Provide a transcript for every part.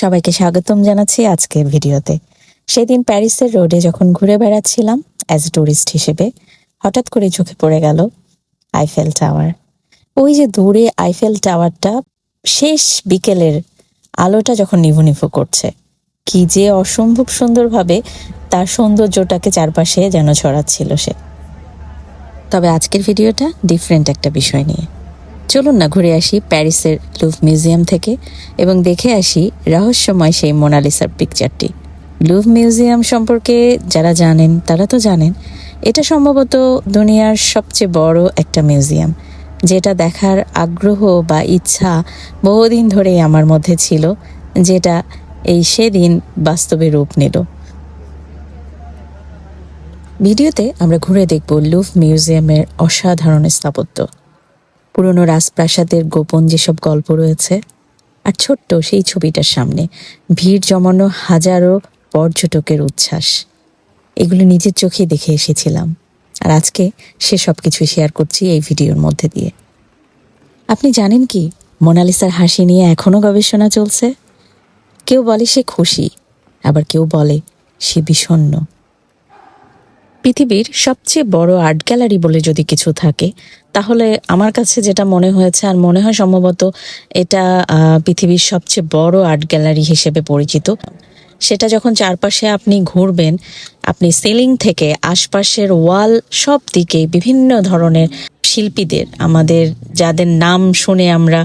সবাইকে স্বাগতম জানাচ্ছি আজকের ভিডিওতে। সেদিন প্যারিসের রোডে যখন ঘুরে বেড়াচ্ছিলাম অ্যাজ এ টুরিস্ট হিসেবে, হঠাৎ করে চোখে পড়ে গেল আইফেল টাওয়ার ওই যে দূরে আইফেল টাওয়ারটা শেষ বিকেলের আলোটা যখন নিভু নিভু করছে, কি যে অসম্ভব সুন্দরভাবে তার সৌন্দর্যটাকে চারপাশে যেন ছড়াচ্ছিল সে। তবে আজকের ভিডিওটা ডিফারেন্ট একটা বিষয় নিয়ে। চলুন না ঘুরে আসি প্যারিসের লুভ মিউজিয়াম থেকে এবং দেখে আসি রহস্যময় সেই মোনালিসার পিকচারটি লুভ মিউজিয়াম সম্পর্কে যারা জানেন, তারা তো জানেন, এটা সম্ভবত দুনিয়ার সবচেয়ে বড় একটা মিউজিয়াম, যেটা দেখার আগ্রহ বা ইচ্ছা বহুদিন ধরেই আমার মধ্যে ছিল, যেটা এই সেদিন বাস্তবে রূপ নিল। ভিডিওতে আমরা ঘুরে দেখব লুভ মিউজিয়ামের অসাধারণ স্থাপত্য। পুরনো রাজপ্রাসাদের গোপন যেসব গল্প রয়েছে, আর ছোট্ট সেই ছবিটার সামনে ভিড় জমানো হাজারো পর্যটকের উচ্ছ্বাস। এগুলো নিজের চোখে দেখে এসেছিলাম, আর আজকে সে সব কিছু শেয়ার করছি এই ভিডিওর মধ্যে দিয়ে। আপনি জানেন কি, মোনালিসার হাসি নিয়ে এখনও গবেষণা চলছে? কেউ বলে সে খুশি, আবার কেউ বলে সে বিষণ্ণ। পৃথিবীর সবচেয়ে বড় আর্ট গ্যালারি বলে যদি কিছু থাকে, তাহলে আমার কাছে যেটা মনে হয়েছে আর মনে হয় সম্ভবত এটা পৃথিবীর সবচেয়ে বড় আর্ট গ্যালারি হিসেবে পরিচিত। সেটা যখন চারপাশে আপনি ঘুরবেন, আপনি সিলিং থেকে আশপাশের ওয়াল সব দিকে বিভিন্ন ধরনের শিল্পীদের, আমাদের যাদের নাম শুনে আমরা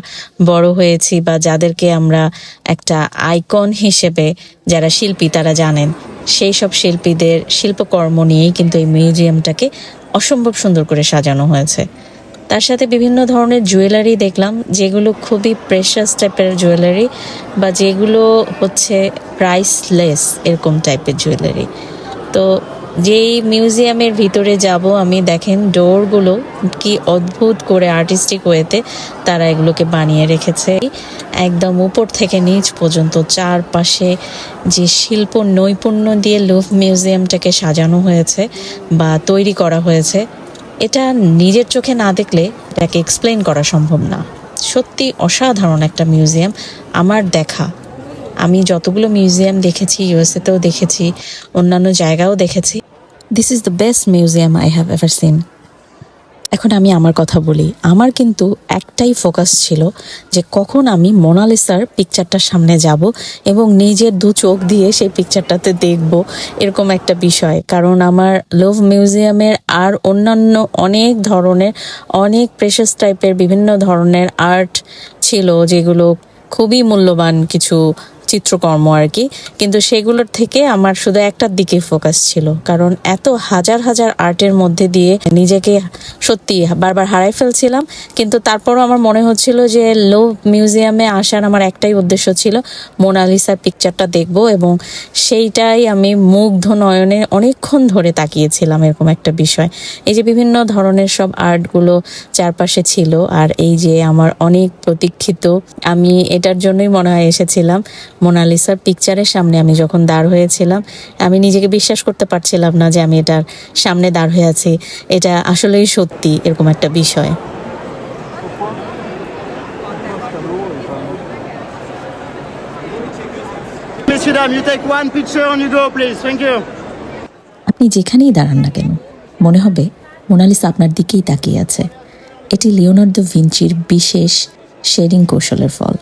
বড় হয়েছি বা যাদেরকে আমরা একটা আইকন হিসেবে যারা শিল্পী তারা জানেন সেই সব শিল্পীদের শিল্পকর্ম নিয়েই কিন্তু এই মিউজিয়ামটাকে অসম্ভব সুন্দর করে সাজানো হয়েছে। তার সাথে বিভিন্ন ধরনের জুয়েলারি দেখলাম, যেগুলো খুবই প্রেশাস টাইপের জুয়েলারি বা যেগুলো হচ্ছে প্রাইসলেস এরকম টাইপের জুয়েলারি। তো যেই মিউজিয়ামের ভিতরে যাব, আমি দেখেন ডোরগুলো কি অদ্ভুত করে আর্টিস্টিক ওয়েতে তারা এগুলোকে বানিয়ে রেখেছে। একদম উপর থেকে নিচ পর্যন্ত চারপাশে যে শিল্প নৈপুণ্য দিয়ে লুভ মিউজিয়ামটাকে সাজানো হয়েছে বা তৈরি করা হয়েছে, এটা নিজের চোখে না দেখলে এটাকে এক্সপ্লেন করা সম্ভব না। সত্যি অসাধারণ একটা মিউজিয়াম আমার দেখা। আমি যতগুলো মিউজিয়াম দেখেছি ইউএসএতেও দেখেছি, অন্যান্য জায়গাও দেখেছি। This is the best museum I have ever seen এখন আমি আমার কথা বলি। আমার কিন্তু একটাই ফোকাস ছিল যে কখন আমি মোনালিসার পিকচারটার সামনে যাব এবং নিজের দু চোখ দিয়ে সেই পিকচারটাতে দেখব এরকম একটা বিষয়। কারণ আমার লোভ মিউজিয়ামের আর অন্যান্য অনেক ধরনের, অনেক প্রেশাস টাইপের বিভিন্ন ধরনের আর্ট ছিল যেগুলো খুবই মূল্যবান কিছু চিত্রকর্ম আর কি। কিন্তু সেগুলোর থেকে আমার শুধু একটার দিকে ফোকাস ছিল। কারণ এত হাজার হাজার আর্টের মধ্যে দিয়ে নিজেকে সত্যি বারবার হারাই ফেলছিলাম। কিন্তু তারপরও আমার মনে হচ্ছিল যে লো মিউজিয়ামে আসার আমার একটাই উদ্দেশ্য ছিল মোনালিসার পিকচারটা দেখব এবং সেইটাই আমি মুগ্ধ নয়নে অনেকক্ষণ ধরে তাকিয়েছিলাম এরকম একটা বিষয়। এই যে বিভিন্ন ধরনের সব আর্টগুলো চারপাশে ছিল আর এই যে আমার অনেক প্রতীক্ষিত, আমি এটার জন্যই মনে হয় এসেছিলাম মোনালিসার পিকচারের সামনে আমি যখন দাঁড় হয়েছিলাম, আমি নিজেকে বিশ্বাস করতে পারছিলাম না যে আমি এটার সামনে দাঁড় হয়ে আছি। এটা আসলেই সত্যি এরকম একটা বিষয়. আপনি যেখানেই দাঁড়ান না কেন, মনে হবে মোনালিসা আপনার দিকেই তাকিয়ে আছে। এটি লিওনার্দো ভিঞ্চির বিশেষ শেডিং কৌশলের ফল।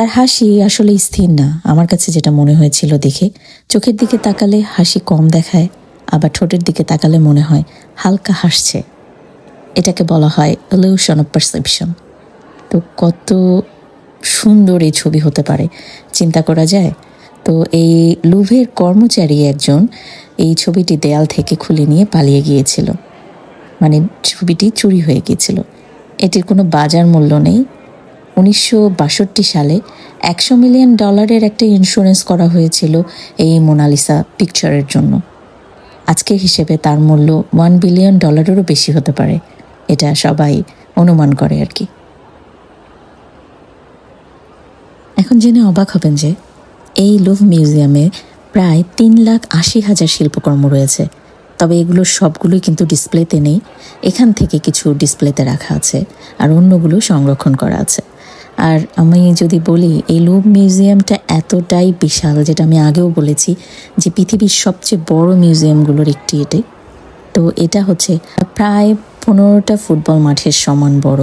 তার হাসি আসলে স্থির না। আমার কাছে যেটা মনে হয়েছিল দেখে চোখের দিকে তাকালে হাসি কম দেখায়, আবার ঠোঁটের দিকে তাকালে মনে হয় হালকা হাসছে। এটাকে বলা হয় ইলিউশন অফ পারসেপশন তো কত সুন্দর এই ছবি হতে পারে। চিন্তা করা যায়? তো এই লুভের কর্মচারী একজন এই ছবিটি দেয়াল থেকে খুলে নিয়ে পালিয়ে গিয়েছিল। মানে ছবিটি চুরি হয়ে গিয়েছিল। এটির কোনো বাজার মূল্য নেই। উনিশশো বাষট্টি সালে একশো মিলিয়ন ডলারের একটা ইন্স্যুরেন্স করা হয়েছিল এই মোনালিসা পিকচারের জন্য। আজকের হিসেবে তার মূল্য ওয়ান বিলিয়ন ডলারেরও বেশি হতে পারে। এটা সবাই অনুমান করে আর কি। এখন জেনে অবাক হবেন যে এই লুভ মিউজিয়ামে প্রায় তিন লাখ আশি হাজার শিল্পকর্ম রয়েছে। তবে এগুলো সবগুলোই কিন্তু ডিসপ্লেতে নেই। এখান থেকে কিছু ডিসপ্লেতে রাখা আছে আর অন্যগুলো সংরক্ষণ করা আছে। আর আমি যদি বলি, এই লুভ মিউজিয়ামটা এতটাই বিশাল যেটা আমি আগেও বলেছি যে পৃথিবীর সবচেয়ে বড় মিউজিয়ামগুলোর একটি এটাই তো এটা হচ্ছে প্রায় পনেরোটা ফুটবল মাঠের সমান বড়।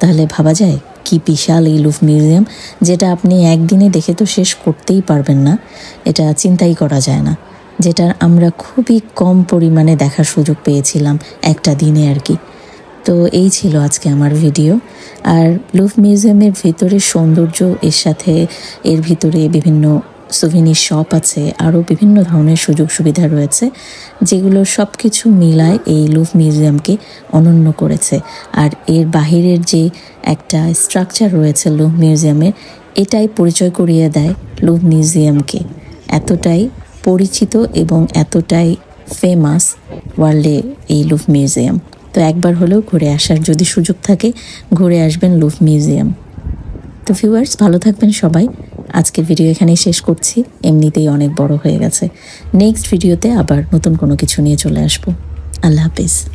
তাহলে ভাবা যায় কি বিশাল এই লুভ মিউজিয়াম, যেটা আপনি একদিনে দেখে তো শেষ করতেই পারবেন না। এটা চিন্তাই করা যায় না। যেটার আমরা খুবই কম পরিমাণে দেখার সুযোগ পেয়েছিলাম একটা দিনে আর কি। তো এই ছিল আজকে আমার ভিডিও। আর লুভ মিউজিয়ামের ভিতরে সৌন্দর্য, এর সাথে এর ভিতরে বিভিন্ন সুভিনির শপ আছে, আরও বিভিন্ন ধরনের সুযোগ সুবিধা রয়েছে, যেগুলো সব কিছু মিলায় এই লুভ মিউজিয়ামকে অনন্য করেছে। আর এর বাহিরের যে একটা স্ট্রাকচার রয়েছে লুভ মিউজিয়ামের এটাই পরিচয় করিয়ে দেয় লুভ মিউজিয়ামকে এতটাই পরিচিত এবং এতটাই ফেমাস ওয়ার্ল্ডে এই লুভ মিউজিয়াম তো একবার হলেও ঘুরে আসার যদি সুযোগ থাকে, ঘুরে আসবেন লুভ মিউজিয়াম। তো ভিউয়ার্স, ভালো থাকবেন সবাই। আজকের ভিডিও এখানেই শেষ করছি। এমনিতেই অনেক বড় হয়ে গেছে। নেক্সট ভিডিওতে আবার নতুন কোনো কিছু নিয়ে চলে আসব। আল্লাহ হাফিজ।